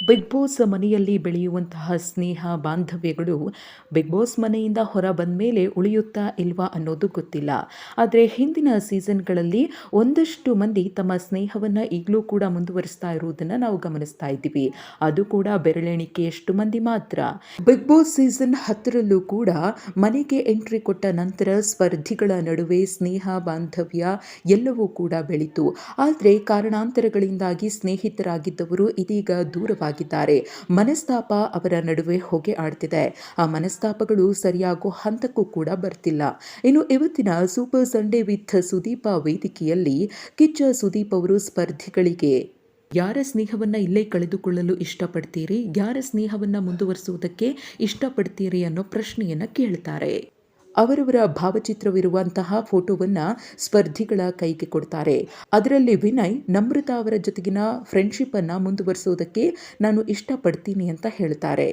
Big boss ಮನೆಯಲ್ಲಿ ಬೆಳೆಯುವಂತಹ ಸ್ನೇಹ ಬಾಂಧವ್ಯಗಳು big boss ಮನೆಯಿಂದ ಹೊರ ಬಂದ ಮೇಲೆ ಉಳಿಯುತ್ತಾ ಇಲ್ವಾ ಅನ್ನೋದು ಗೊತ್ತಿಲ್ಲ. ಆದರೆ ಹಿಂದಿನ ಸೀಸನ್ಗಳಲ್ಲಿ ಒಂದಷ್ಟು ಮಂದಿ ತಮ್ಮ ಸ್ನೇಹವನ್ನು ಈಗಲೂ ಕೂಡ ಮುಂದುವರಿಸ್ತಾ ಇರುವುದನ್ನು ನಾವು ಗಮನಿಸ್ತಾ ಇದ್ದೀವಿ. ಅದು ಕೂಡ ಬೆರಳೆಣಿಕೆಯಷ್ಟು ಮಂದಿ ಮಾತ್ರ. ಬಿಗ್ ಬಾಸ್ ಸೀಸನ್ ಹತ್ತರಲ್ಲೂ ಕೂಡ ಮನೆಗೆ ಎಂಟ್ರಿ ಕೊಟ್ಟ ನಂತರ ಸ್ಪರ್ಧಿಗಳ ನಡುವೆ ಸ್ನೇಹ, ಬಾಂಧವ್ಯ ಎಲ್ಲವೂ ಕೂಡ ಬೆಳೀತು. ಆದರೆ ಕಾರಣಾಂತರಗಳಿಂದಾಗಿ ಸ್ನೇಹಿತರಾಗಿದ್ದವರು ಇದೀಗ ದೂರವಾಗಿದ್ದಾರೆ ಮನಸ್ತಾಪ ಅವರ ನಡುವೆ ಹೊಗೆ ಆಡ್ತಿದೆ. ಆ ಮನಸ್ತಾಪಗಳು ಸರಿಯಾಗೋ ಹಂತಕ್ಕೂ ಕೂಡ ಬರ್ತಿಲ್ಲ. ಇನ್ನು ಇವತ್ತಿನ ಸೂಪರ್ ಸಂಡೇ ವಿತ್ ಸುದೀಪ ವೇದಿಕೆಯಲ್ಲಿ ಕಿಚ್ಚ ಸುದೀಪ್ ಅವರು ಸ್ಪರ್ಧಿಗಳಿಗೆ ಯಾರ ಸ್ನೇಹವನ್ನು ಇಲ್ಲೇ ಕಳೆದುಕೊಳ್ಳಲು ಇಷ್ಟಪಡ್ತೀರಿ? ಯಾರ ಸ್ನೇಹವನ್ನು ಮುಂದುವರಿಸುವುದಕ್ಕೆ ಇಷ್ಟಪಡ್ತೀರಿ ಅನ್ನೋ ಪ್ರಶ್ನೆಯನ್ನು ಕೇಳ್ತಾರೆ. ಅವರವರ ಭಾವಚಿತ್ರವಿರುವಂತಹ ಫೋಟೋವನ್ನು ಸ್ಪರ್ಧಿಗಳ ಕೈಗೆ ಕೊಡ್ತಾರೆ. ಅದರಲ್ಲಿ ವಿನಯ್, ನಮ್ರತಾ ಅವರ ಜೊತೆಗಿನ ಫ್ರೆಂಡ್ಶಿಪ್ಪನ್ನು ಮುಂದುವರಿಸೋದಕ್ಕೆ ನಾನು ಇಷ್ಟಪಡ್ತೀನಿ ಅಂತ ಹೇಳ್ತಾರೆ.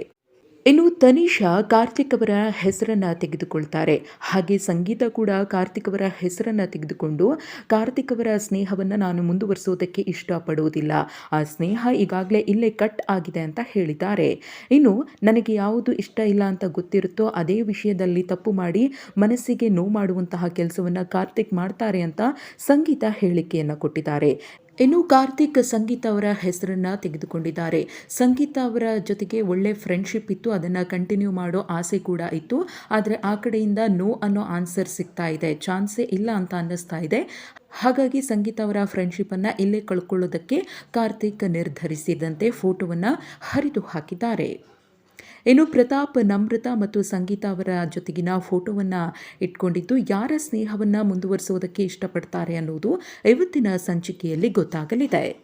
ಇನ್ನು ತನಿಷಾ ಕಾರ್ತಿಕ್ ಅವರ ಹೆಸರನ್ನು ತೆಗೆದುಕೊಳ್ತಾರೆ. ಹಾಗೆ ಸಂಗೀತ ಕೂಡ ಕಾರ್ತಿಕ್ ಅವರ ಹೆಸರನ್ನು ತೆಗೆದುಕೊಂಡು ಕಾರ್ತಿಕ್ ಅವರ ಸ್ನೇಹವನ್ನು ನಾನು ಮುಂದುವರಿಸೋದಕ್ಕೆ ಇಷ್ಟಪಡುವುದಿಲ್ಲ. ಆ ಸ್ನೇಹ ಈಗಾಗಲೇ ಇಲ್ಲೇ ಕಟ್ ಆಗಿದೆ ಅಂತ ಹೇಳಿದ್ದಾರೆ. ಇನ್ನು ನನಗೆ ಯಾವುದು ಇಷ್ಟ ಇಲ್ಲ ಅಂತ ಗೊತ್ತಿರುತ್ತೋ ಅದೇ ವಿಷಯದಲ್ಲಿ ತಪ್ಪು ಮಾಡಿ ಮನಸ್ಸಿಗೆ ನೋವು ಮಾಡುವಂತಹ ಕೆಲಸವನ್ನು ಕಾರ್ತಿಕ್ ಮಾಡ್ತಾರೆ ಅಂತ ಸಂಗೀತ ಹೇಳಿಕೆಯನ್ನು ಕೊಟ್ಟಿದ್ದಾರೆ. ಇನ್ನು ಕಾರ್ತಿಕ್ ಸಂಗೀತ ಅವರ ಹೆಸರನ್ನ ತೆಗೆದುಕೊಂಡಿದ್ದಾರೆ. ಸಂಗೀತ ಅವರ ಜೊತೆಗೆ ಒಳ್ಳೆ ಫ್ರೆಂಡ್ಶಿಪ್ ಇತ್ತು. ಅದನ್ನು ಕಂಟಿನ್ಯೂ ಮಾಡೋ ಆಸೆ ಕೂಡ ಇತ್ತು. ಆದರೆ ಆ ಕಡೆಯಿಂದ ನೋ ಅನ್ನೋ ಆನ್ಸರ್ ಸಿಗ್ತಾ ಇದೆ. ಚಾನ್ಸೇ ಇಲ್ಲ ಅಂತ ಅನ್ನಿಸ್ತಾ ಇದೆ. ಹಾಗಾಗಿ ಸಂಗೀತ ಅವರ ಫ್ರೆಂಡ್ಶಿಪ್ಪನ್ನು ಇಲ್ಲೇ ಕಳ್ಕೊಳ್ಳೋದಕ್ಕೆ ಕಾರ್ತಿಕ್ ನಿರ್ಧರಿಸಿದಂತೆ ಫೋಟೋವನ್ನು ಹರಿದು ಹಾಕಿದ್ದಾರೆ. ಇನ್ನು ಪ್ರತಾಪ್, ನಮ್ರತ ಮತ್ತು ಸಂಗೀತ ಅವರ ಜೊತೆಗಿನ ಫೋಟೋವನ್ನು ಇಟ್ಕೊಂಡಿದ್ದು, ಯಾರ ಸ್ನೇಹವನ್ನು ಮುಂದುವರಿಸುವುದಕ್ಕೆ ಇಷ್ಟಪಡ್ತಾರೆ ಅನ್ನೋದು ಇವತ್ತಿನ ಸಂಚಿಕೆಯಲ್ಲಿ ಗೊತ್ತಾಗಲಿದೆ.